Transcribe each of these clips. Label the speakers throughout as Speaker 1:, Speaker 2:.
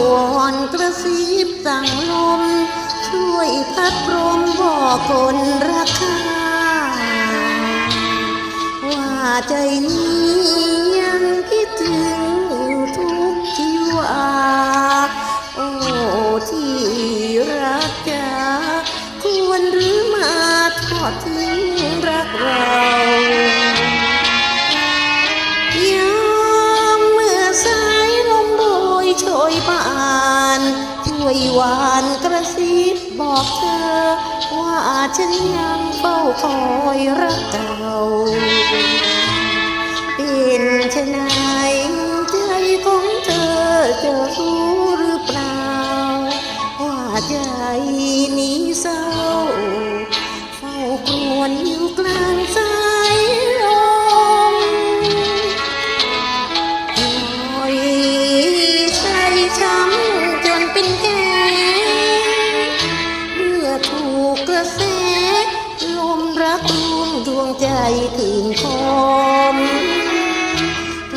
Speaker 1: วอนกระซิบสั่งลม ช่วยพัดลมบอกคนรักข้าว่าใจนี้ยังคิดถึงทุกทีว่าโอ้ที่รักจ้าควรหรือมาทอดทิ้งรักเรา ยโชยผ่านช่วยหวานกระซิบบอกเธอ ว่าฉันยังเฝ้าคอยรักเก่าเป็นชะไหนใจของเธอจะรู้หรือเปล่า ว่าใจนี้เศร้า แสลมรักลวงดวงใจถึงคม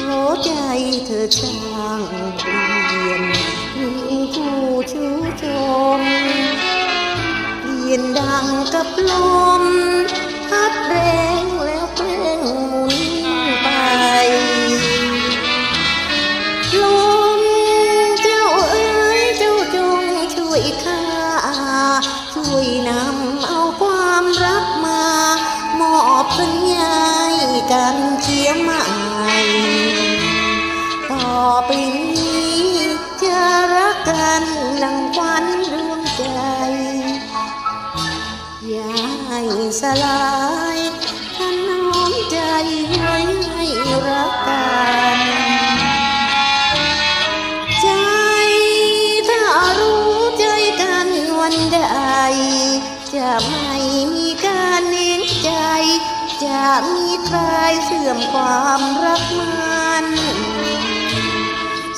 Speaker 1: โรใจเธอช่างเปลี่ยนมีผู้ชูชมเปลี่ยนดังกับลมพัดแรงแล้วแกล้งหมุนไปลมเจ้าเอ๋ยเจ้าจงช่วยข้าช่วยนำ ย่าให้สลายถนอมใจไว้ให้รักกันใจถ้ารู้ใจกันวันใด จะไม่มีการเน้นใจ จะมีใครเสื่อมความรักมัน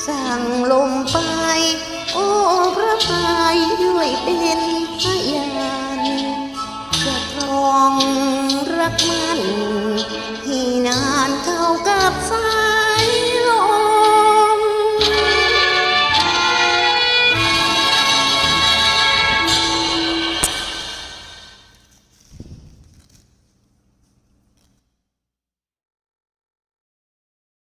Speaker 1: สั่งลมไป โอ้พระพายด้วยเป็น